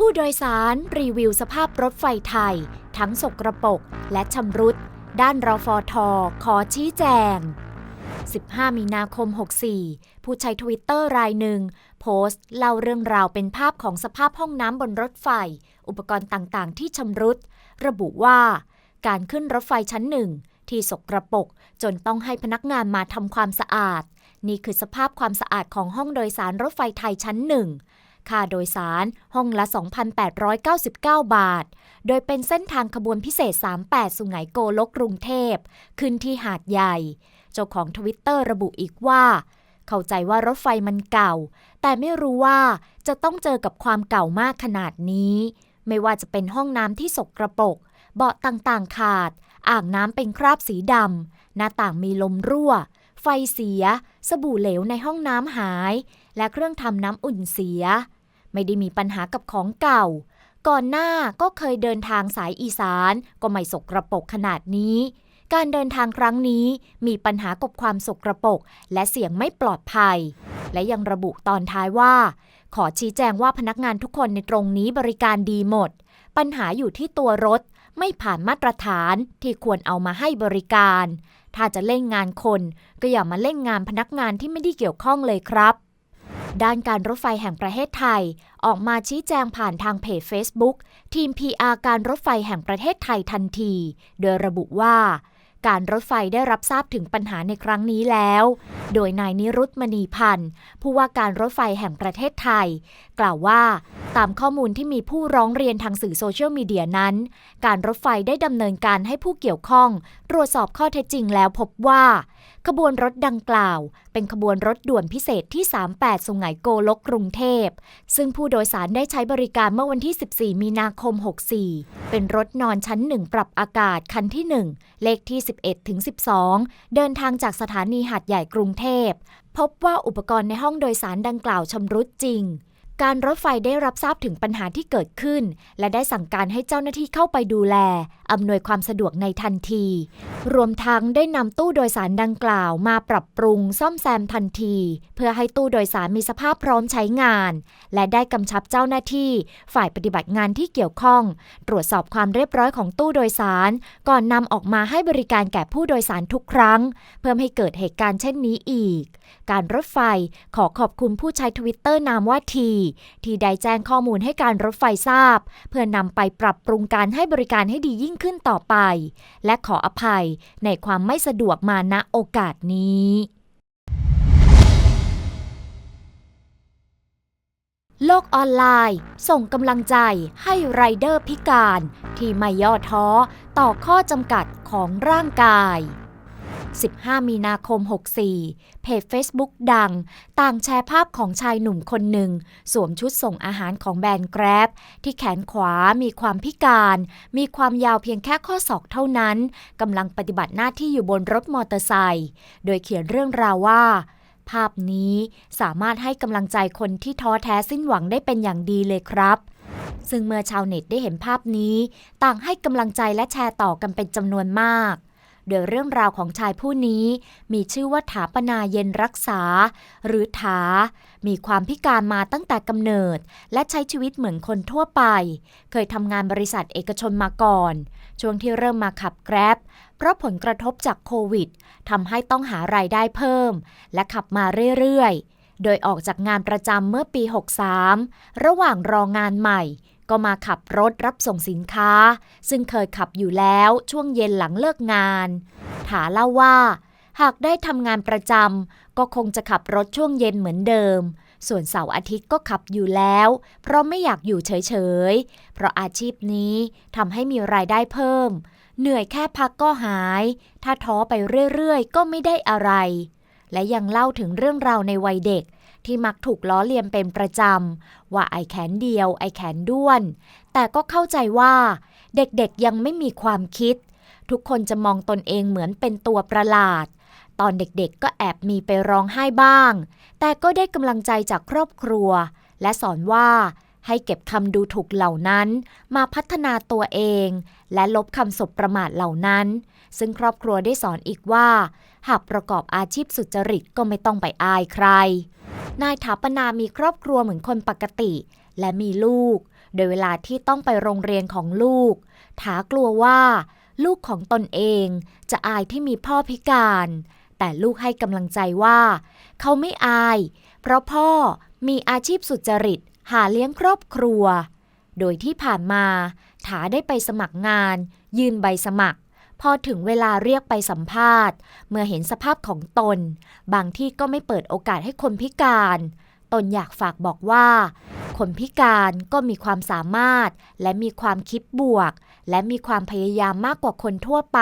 ผู้โดยสารรีวิวสภาพรถไฟไทย ทั้งสกรปรกและชำรุด ด้านรอฟอทอขอชี้แจง 15 มีนาคม 64 ผู้ใช้ทวิตเตอร์รายหนึ่ง โพสต์เล่าเรื่องราวเป็นภาพของสภาพห้องน้ำบนรถไฟ อุปกรณ์ต่างๆ ที่ชำรุด ระบุว่า การขึ้นรถไฟชั้นหนึ่งที่สกรปรกจนต้องให้พนักงานมาทำความสะอาด นี่คือสภาพความสะอาดของห้องโดยสารรถไฟไทยชั้นหนึ่ง ค่าโดยสารห้องละ 2,899 บาท โดยเป็นเส้นทางขบวนพิเศษ 38 สุไหงโกลกกรุงเทพ ขึ้นที่หาดใหญ่ เจ้าของทวิตเตอร์ระบุอีกว่า เข้าใจว่ารถไฟมันเก่า แต่ไม่รู้ว่าจะต้องเจอกับความเก่ามากขนาดนี้ ไม่ว่าจะเป็นห้องน้ำที่สกระปรกเบาะต่างๆขาด อ่างน้ำเป็นคราบสีดำ หน้าต่างมีลมรั่ว ไฟเสีย สบู่เหลวในห้องน้ำหาย และเครื่องทำน้ำอุ่นเสีย ไม่ได้มีปัญหากับของเก่า ก่อนหน้าก็เคยเดินทางสายอีสาน ก็ไม่สกรปรกขนาดนี้ การเดินทางครั้งนี้มีปัญหากับความสกรปรกและเสียงไม่ปลอดภัย และยังระบุตอนท้ายว่า ขอชี้แจงว่าพนักงานทุกคนในตรงนี้บริการดีหมด ปัญหาอยู่ที่ตัวรถไม่ผ่านมาตรฐานที่ควรเอามาให้บริการ ถ้าจะเล่นงานคน ก็อย่ามาเล่นงานพนักงานที่ไม่ได้เกี่ยวข้องเลยครับ ด้านการรถไฟแห่งประเทศไทย ออกมาชี้แจงผ่านทางเพจ Facebook ทีม PR การรถไฟแห่งประเทศไทยทันที โดยระบุว่า การรถไฟได้รับทราบถึงปัญหาในครั้งนี้แล้ว โดยนายนิรุตมณีพันธ์ ผู้ว่าการรถไฟแห่งประเทศไทย กล่าวว่า ตามข้อมูลที่มีผู้ร้องเรียนทางสื่อโซเชียลมีเดียนั้น การรถไฟได้ดำเนินการให้ผู้เกี่ยวข้อง ตรวจสอบข้อเท็จจริงแล้วพบว่า ขบวนรถดังกล่าว เป็นขบวนรถด่วนพิเศษที่ 38สุไหงโกลกกรุงเทพ ซึ่งผู้โดยสารได้ใช้บริการเมื่อวันที่ 14 มีนาคม 64 เป็นรถนอนชั้น 1 ปรับอากาศคันที่ 1 เลขที่ 11ถึง12 เดินทางจากสถานีหาดใหญ่กรุงเทพ พบว่าอุปกรณ์ในห้องโดยสารดังกล่าวชำรุดจริง การรถไฟได้รับทราบถึงปัญหาที่เกิดขึ้น และได้สั่งการให้เจ้าหน้าที่เข้าไปดูแล อำนวยความสะดวกในทันที รวมทั้งได้นำตู้โดยสารดังกล่าวมาปรับปรุงซ่อมแซมทันที เพื่อให้ตู้โดยสารมีสภาพพร้อมใช้งาน และได้กำชับเจ้าหน้าที่ ฝ่ายปฏิบัติงานที่เกี่ยวข้อง ตรวจสอบความเรียบร้อยของตู้โดยสาร ก่อนนำออกมาให้บริการแก่ผู้โดยสารทุกครั้ง เพื่อไม่ให้เกิดเหตุการณ์เช่นนี้อีก การรถไฟขอขอบคุณผู้ใช้ทวิตเตอร์นามว่าทีที่ได้แจ้งข้อมูลให้การรถไฟทราบ เพื่อนำไปปรับปรุงการให้บริการให้ดียิ่งขึ้นต่อไป และขออภัยในความไม่สะดวกมาณโอกาสนี้โลกออนไลน์ ส่งกำลังใจให้ไรเดอร์พิการ ที่ไม่ย่อท้อต่อข้อจำกัดของร่างกาย 15 มีนาคม 64 เพจ Facebook ดัง ต่างแชร์ภาพของชายหนุ่มคนหนึ่ง สวมชุดส่งอาหารของแบรนด์แกร็บที่แขนขวามีความพิการ มีความยาวเพียงแค่ข้อศอกเท่านั้นกำลังปฏิบัติหน้าที่อยู่บนรถมอเตอร์ไซค์โดยเขียนเรื่องราวว่าภาพนี้สามารถให้กำลังใจคนที่ท้อแท้สิ้นหวังได้เป็นอย่างดีเลยครับ ซึ่งเมื่อชาวเน็ตได้เห็นภาพนี้ ต่างให้กำลังใจและแชร์ต่อกันเป็นจำนวนมาก โดยเรื่องราวของชายผู้นี้มีชื่อว่าถาปนาเย็นรักษา หรือถา มีความพิการมาตั้งแต่กำเนิด และใช้ชีวิตเหมือนคนทั่วไป เคยทำงานบริษัทเอกชนมาก่อน ช่วงที่เริ่มมาขับแกร็บเพราะผลกระทบจากโควิดทำให้ต้องหารายได้เพิ่ม และขับมาเรื่อยๆ โดยออกจากงานประจำเมื่อปี 63 ระหว่างรองานใหม่ ก็มาขับรถรับส่งสินค้า ซึ่งเคยขับอยู่แล้วช่วงเย็นหลังเลิกงาน ถาเล่าว่า หากได้ทำงานประจำก็คงจะขับรถช่วงเย็นเหมือนเดิม ส่วนเสาร์อาทิตย์ก็ขับอยู่แล้ว เพราะไม่อยากอยู่เฉยๆ เพราะอาชีพนี้ทำให้มีรายได้เพิ่ม เหนื่อยแค่พักก็หาย ถ้าท้อไปเรื่อยๆ ก็ไม่ได้อะไรและยังเล่าถึงเรื่องราวในวัยเด็ก ที่มักถูกล้อเลียนเป็นประจำ ว่าไอแขนเดียว ไอแขนด้วน แต่ก็เข้าใจว่า เด็กๆยังไม่มีความคิด ทุกคนจะมองตนเองเหมือนเป็นตัวประหลาด ตอนเด็กๆก็แอบมีไปร้องไห้บ้าง แต่ก็ได้กำลังใจจากครอบครัว และสอนว่าให้เก็บคำดูถูกเหล่านั้นมาพัฒนาตัวเอง และลบคำสบประมาทเหล่านั้น ซึ่งครอบครัวได้สอนอีกว่า หากประกอบอาชีพสุจริตก็ไม่ต้องไปอายใคร นายถาปนามีครอบครัวเหมือนคนปกติ และมีลูก โดยเวลาที่ต้องไปโรงเรียนของลูก ถากลัวว่า ลูกของตนเองจะอายที่มีพ่อพิการ แต่ลูกให้กำลังใจว่า เขาไม่อาย เพราะพ่อมีอาชีพสุจริตหาเลี้ยงครอบครัว โดยที่ผ่านมา ถาได้ไปสมัครงาน ยื่นใบสมัคร พอถึงเวลาเรียกไปสัมภาษณ์ เมื่อเห็นสภาพของตน บางที่ก็ไม่เปิดโอกาสให้คนพิการ ตนอยากฝากบอกว่า คนพิการก็มีความสามารถ และมีความคิดบวก และมีความพยายามมากกว่าคนทั่วไป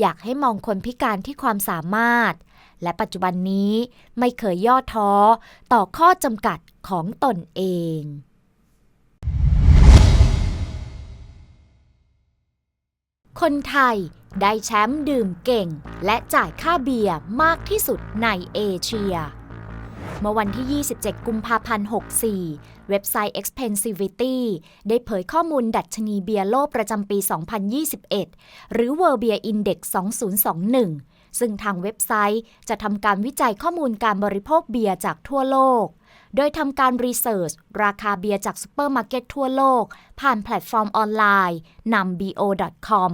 อยากให้มองคนพิการที่ความสามารถ และปัจจุบันนี้ไม่เคยย่อท้อต่อข้อจำกัดของตนเอง คนไทยได้แชมป์ดื่มเก่ง และจ่ายค่าเบียร์มากที่สุดในเอเชีย เมื่อวันที่ 27 กุมภาพันธ์ 64 เว็บไซต์ Expensivity ได้เผยข้อมูลดัชนีเบียร์โลกประจำปี 2021 หรือ World Beer Index 2021 ซึ่งทางเว็บไซต์จะทำการวิจัยข้อมูลการบริโภคเบียร์จากทั่วโลกโดยทำการรีเสิร์ชราคาเบียร์จากซูเปอร์มาร์เก็ตทั่วโลก ผ่านแพลตฟอร์มออนไลน์นำ bo.com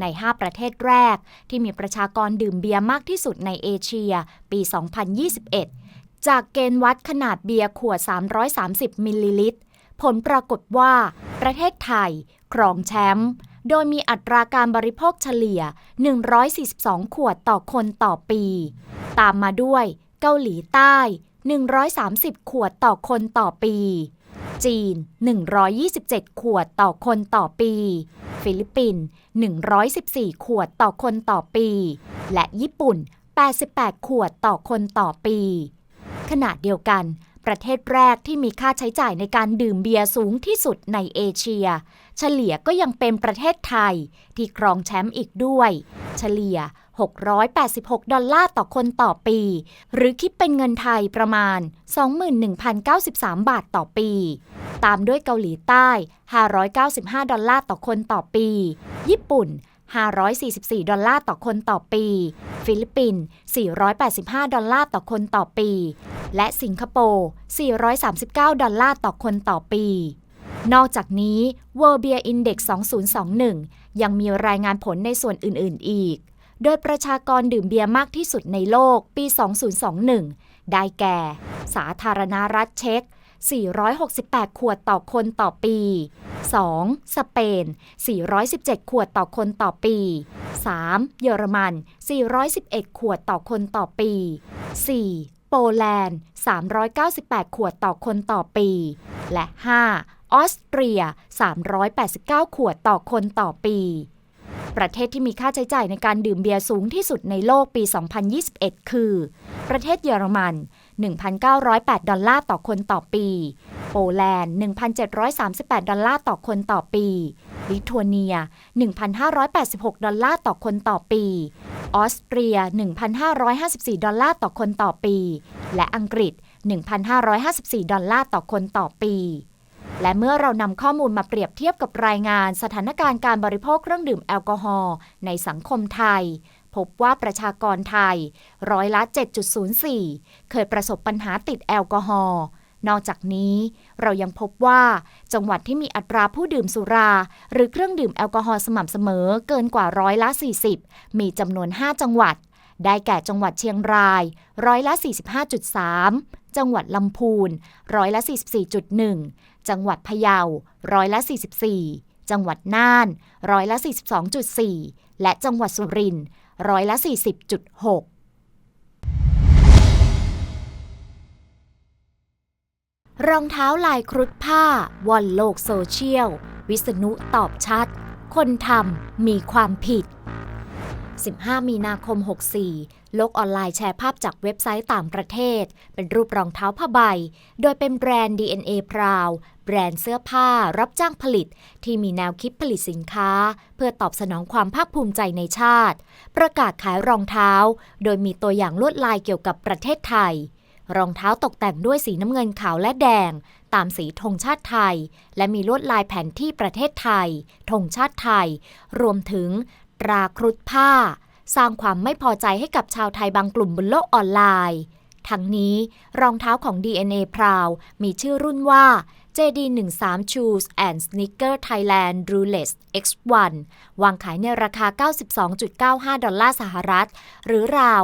ใน 5 ประเทศแรก ที่มีประชากรดื่มเบียร์มากที่สุดในเอเชีย ปี 2021 จากเกณฑ์วัดขนาดเบียร์ขวด 330 มิลลิลิตร ผลปรากฏว่า ประเทศไทย ครองแชมป์โดยมีอัตราการบริโภคเฉลี่ย 142 ขวดต่อคนต่อปี ตามมาด้วย เกาหลีใต้ 130 ขวดต่อคนต่อปี จีน 127 ขวดต่อคนต่อปี ฟิลิปปินส์114 ขวดต่อคนต่อปี และญี่ปุ่น 88 ขวดต่อคนต่อปี ขณะเดียวกัน ประเทศแรกที่มีค่าใช้จ่ายในการดื่มเบียร์สูงที่สุดในเอเชีย เฉลี่ยก็ยังเป็นประเทศไทย ที่ครองแชมป์อีกด้วย เฉลี่ย 686 ดอลลาร์ต่อคนต่อปี หรือคิดเป็นเงินไทยประมาณ 21,093 บาทต่อปี ตามด้วยเกาหลีใต้ 595 ดอลลาร์ต่อคนต่อปี ญี่ปุ่น 544 ดอลลาร์ต่อคนต่อปี ฟิลิปปินส์485 ดอลลาร์ต่อคนต่อปี และสิงคโปร์ 439 ดอลลาร์ต่อคนต่อปีนอกจากนี้ World Beer Index 2021 ยังมีรายงานผลในส่วนอื่น ๆ อีก โดยประชากรดื่มเบียร์มากที่สุดในโลกปี 2021 ได้แก่ สาธารณรัฐเช็ก468 ขวดต่อคนต่อปี 2. สเปน 417 ขวดต่อคนต่อปี 3. เยอรมัน 411 ขวดต่อคนต่อปี 4. โปแลนด์ 398 ขวดต่อคนต่อปี และ 5. ออสเตรีย 389 ขวดต่อคนต่อปี ประเทศที่มีค่าใช้จ่ายในการดื่มเบียร์สูงที่สุดในโลกปี 2021 คือ ประเทศเยอรมัน 1,908 ดอลลาร์ต่อคนต่อปี โปแลนด์ 1,738 ดอลลาร์ต่อคนต่อปี ลิทัวเนีย 1,586 ดอลลาร์ต่อคนต่อปี ออสเตรีย 1,554 ดอลลาร์ต่อคนต่อปี และอังกฤษ 1,554 ดอลลาร์ต่อคนต่อปี และเมื่อเรานำข้อมูลมาเปรียบเทียบกับรายงานสถานการณ์การบริโภคเครื่องดื่มแอลกอฮอล์ในสังคมไทย พบว่าประชากรไทย ร้อยละ 7.04 เคยประสบปัญหาติดแอลกอฮอล์นอกจากนี้เรายังพบว่า จังหวัดที่มีอัตราผู้ดื่มสุรา หรือเครื่องดื่มแอลกอฮอล์สม่ำเสมอเกินกว่าร้อยละ 40 มีจำนวน 5 จังหวัด ได้แก่จังหวัดเชียงราย ร้อยละ 45.3 จังหวัดลำพูนร้อยละ 44.1 จังหวัดพะเยาร้อยละ 44 จังหวัดน่านร้อยละ 42.4 และจังหวัดสุรินทร์ร้อยละ 40.6รองเท้าลายครุฑผ้าวอนโลกโซเชียล วิษณุตอบชัด คนทำมีความผิด 15 มีนาคม 64 โลกออนไลน์แชร์ภาพจากเว็บไซต์ต่างประเทศ เป็นรูปรองเท้าผ้าใบ โดยเป็นแบรนด์ DNA พราว แบรนด์เสื้อผ้ารับจ้างผลิต ที่มีแนวคิดผลิตสินค้า เพื่อตอบสนองความภาคภูมิใจในชาติ ประกาศขายรองเท้า โดยมีตัวอย่างลวดลายเกี่ยวกับประเทศไทย รองเท้าตกแต่งด้วยสีน้ำเงินขาวและแดง ตามสีธงชาติไทย และมีลวดลายแผนที่ประเทศไทยธงชาติไทย รวมถึงตราครุฑผ้า สร้างความไม่พอใจให้กับชาวไทยบางกลุ่มบนโลกออนไลน์ ทั้งนี้รองเท้าของ DNA พราว มีชื่อรุ่นว่า JD13 Shoes and Sneaker Thailand Roulette X1 วางขายในราคา 92.95 ดอลลาร์สหรัฐ หรือราว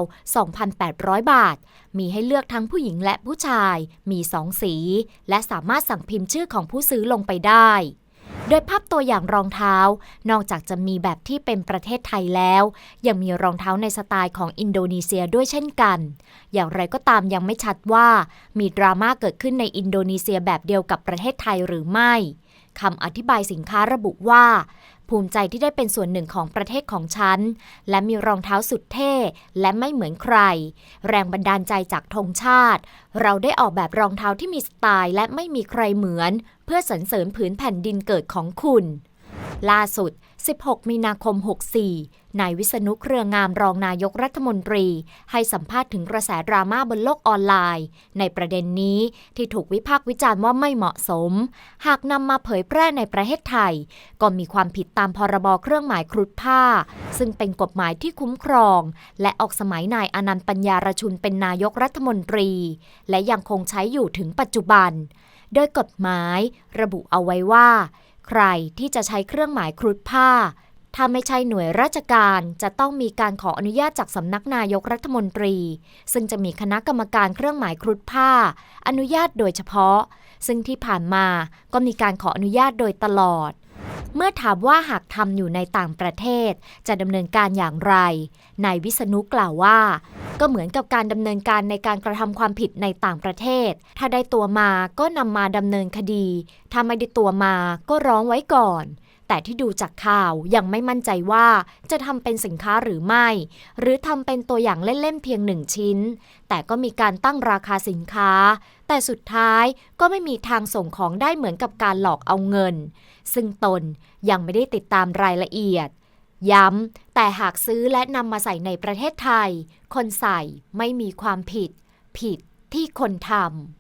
2,800 บาท มีให้เลือกทั้งผู้หญิงและผู้ชาย มี 2 สี และสามารถสั่งพิมพ์ชื่อของผู้ซื้อลงไปได้ โดยภาพตัวอย่างรองเท้า นอกจากจะมีแบบที่เป็นประเทศไทยแล้ว ยังมีรองเท้าในสไตล์ของอินโดนีเซียด้วยเช่นกัน อย่างไรก็ตามยังไม่ชัดว่ามีดราม่าเกิดขึ้นในอินโดนีเซียแบบเดียวกับประเทศไทยหรือไม่คำอธิบายสินค้าระบุว่า ภูมิใจที่ได้เป็นส่วนหนึ่งของประเทศของฉัน และมีรองเท้าสุดเท่และไม่เหมือนใคร แรงบันดาลใจจากธงชาติ เราได้ออกแบบรองเท้าที่มีสไตล์และไม่มีใครเหมือน เพื่อสรรเสริญผืนแผ่นดินเกิดของคุณ ล่าสุด 16 มีนาคม 64 นายวิษณุเครืองามรองนายกรัฐมนตรี ให้สัมภาษณ์ถึงกระแสดราม่าบนโลกออนไลน์ ในประเด็นนี้ที่ถูกวิพากษ์วิจารณ์ว่าไม่เหมาะสม หากนำมาเผยแพร่ในประเทศไทย ก็มีความผิดตามพรบเครื่องหมายครุฑผ้า ซึ่งเป็นกฎหมายที่คุ้มครอง และออกสมัยนายอนันต์ปัญญารชุนเป็นนายกรัฐมนตรี และยังคงใช้อยู่ถึงปัจจุบัน โดยกฎหมายระบุเอาไว้ว่า ใครที่จะใช้เครื่องหมายครุฑผ้า ถ้าไม่ใช่หน่วยราชการจะต้องมีการขออนุญาตจากสำนักนายกรัฐมนตรี ซึ่งจะมีคณะกรรมการเครื่องหมายครุฑผ้า อนุญาตโดยเฉพาะ ซึ่งที่ผ่านมาก็มีการขออนุญาตโดยตลอด เมื่อถามว่าหากทำอยู่ในต่างประเทศ จะดำเนินการอย่างไร นายวิษณุกล่าวว่า ก็เหมือนกับการดำเนินการในการกระทำความผิดในต่างประเทศ ถ้าได้ตัวมาก็นำมาดำเนินคดี ถ้าไม่ได้ตัวมาก็ร้องไว้ก่อน แต่ที่ดูจากข่าวยังไม่มั่นใจว่าจะทำเป็นสินค้าหรือไม่ หรือทำเป็นตัวอย่างเล่นๆเพียงหนึ่งชิ้น แต่ก็มีการตั้งราคาสินค้า แต่สุดท้ายก็ไม่มีทางส่งของได้เหมือนกับการหลอกเอาเงิน ซึ่งตนยังไม่ได้ติดตามรายละเอียด ย้ำแต่หากซื้อและนำมาใส่ในประเทศไทย คนใส่ไม่มีความผิด ผิดที่คนทำ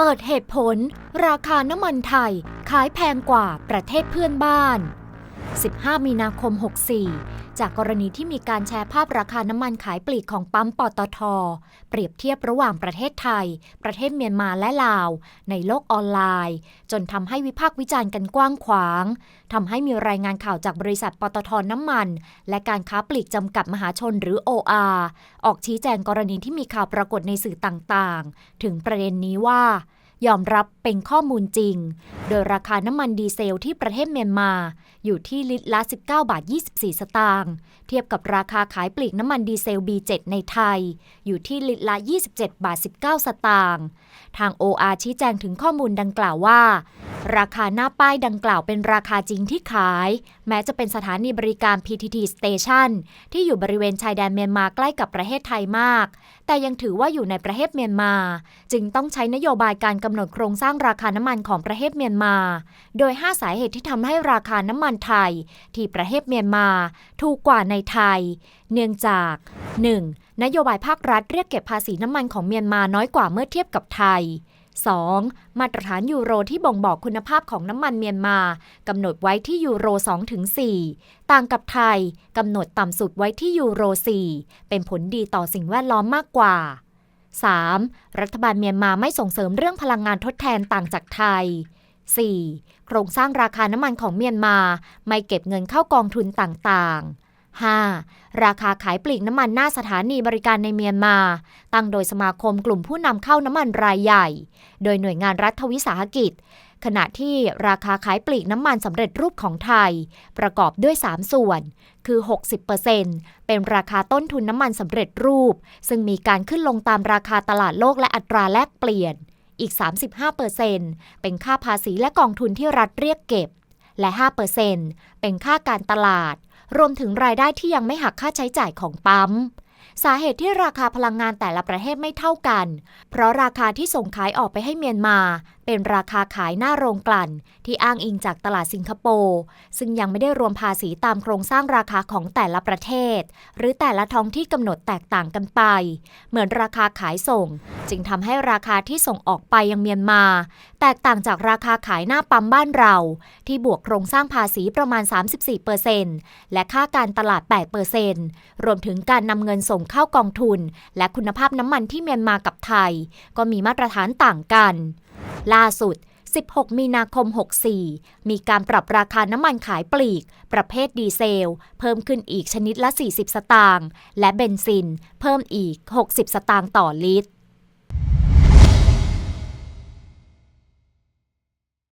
เปิดเหตุผล ราคาน้ำมันไทย ขายแพงกว่าประเทศเพื่อนบ้าน 15 มีนาคม 64 จากกรณีที่มีการแชร์ภาพราคาน้ำมันขายปลีกของปั๊มปตท เปรียบเทียบระหว่างประเทศไทย ประเทศเมียนมาและลาว ในโลกออนไลน์ จนทำให้วิพากษ์วิจารณ์กันกว้างขวางทำให้มีรายงานข่าวจากบริษัทปตทน้ำมัน และการค้าปลีกจำกัดมหาชนหรือ OR ออกชี้แจงกรณีที่มีข่าวปรากฏในสื่อต่างๆ ถึงประเด็นนี้ว่ายอมรับเป็นข้อมูลจริง โดยราคาน้ำมันดีเซลที่ประเทศเมียนมา อยู่ที่ลิตรละ 19 บาท 24 สตางค์ เทียบกับราคาขายปลีกน้ำมันดีเซล B7 ในไทย อยู่ที่ลิตรละ 27 บาท 19 สตางค์ ทาง OR ชี้แจงถึงข้อมูลดังกล่าวว่า ราคาหน้าป้ายดังกล่าวเป็นราคาจริงที่ขาย แม้จะเป็นสถานีบริการ PTT Station ที่อยู่บริเวณชายแดนเมียนมาใกล้กับประเทศไทยมาก แต่ยังถือว่าอยู่ในประเทศเมียนมา จึงต้องใช้นโยบายการกำหนดโครงสร้างราคาน้ำมันของประเทศเมียนมา โดย 5 สาเหตุที่ทำให้ราคาน้ำมันนไทย ที่ประเทศเมียนมาถูกกว่าในไทย เนื่องจาก 1. นโยบายภาครัฐเรียกเก็บภาษีน้ำมันของเมียนมาน้อยกว่าเมื่อเทียบกับไทย 2. มาตรฐานยูโรที่บ่งบอกคุณภาพของน้ำมันเมียนมากำหนดไว้ที่ยูโร 2-4 ต่างกับไทยกำหนดต่ำสุดไว้ที่ยูโร 4 เป็นผลดีต่อสิ่งแวดล้อมมากกว่า 3. รัฐบาลเมียนมาไม่ส่งเสริมเรื่องพลังงานทดแทนต่างจากไทย 4. โครงสร้างราคาน้ำมันของเมียนมา ไม่เก็บเงินเข้ากองทุนต่างๆ 5. ราคาขายปลีกน้ำมันหน้าสถานีบริการในเมียนมา ตั้งโดยสมาคมกลุ่มผู้นำเข้าน้ำมันรายใหญ่ โดยหน่วยงานรัฐวิสาหกิจ ขณะที่ราคาขายปลีกน้ำมันสำเร็จรูปของไทย ประกอบด้วย 3 ส่วน คือ 60%เป็นราคาต้นทุนน้ำมันสำเร็จรูป ซึ่งมีการขึ้นลงตามราคาตลาดโลกและอัตราแลกเปลี่ยน อีก 35%เป็นค่าภาษีและกองทุนที่รัฐเรียกเก็บ และ 5%เป็นค่าการตลาด รวมถึงรายได้ที่ยังไม่หักค่าใช้จ่ายของปั๊มสาเหตุที่ราคาพลังงานแต่ละประเทศไม่เท่ากัน เพราะราคาที่ส่งขายออกไปให้เมียนมา เป็นราคาขายหน้าโรงกลั่น ที่อ้างอิงจากตลาดสิงคโปร์ ซึ่งยังไม่ได้รวมภาษีตามโครงสร้างราคาของแต่ละประเทศ หรือแต่ละท้องที่กำหนดแตกต่างกันไป เหมือนราคาขายส่ง จึงทำให้ราคาที่ส่งออกไปยังเมียนมา แตกต่างจากราคาขายหน้าปั๊มบ้านเรา ที่บวกโครงสร้างภาษีประมาณ 34%และค่าการตลาด 8%รวมถึงการนำเงินส่งเข้ากองทุน และคุณภาพน้ำมันที่เมียนมากับไทย ก็มีมาตรฐานต่างกัน ล่าสุด 16 มีนาคม 64 มีการปรับราคาน้ำมันขายปลีก ประเภทดีเซล เพิ่มขึ้นอีกชนิดละ 40 สตางค์ และเบนซิน เพิ่มอีก 60 สตางค์ต่อลิตร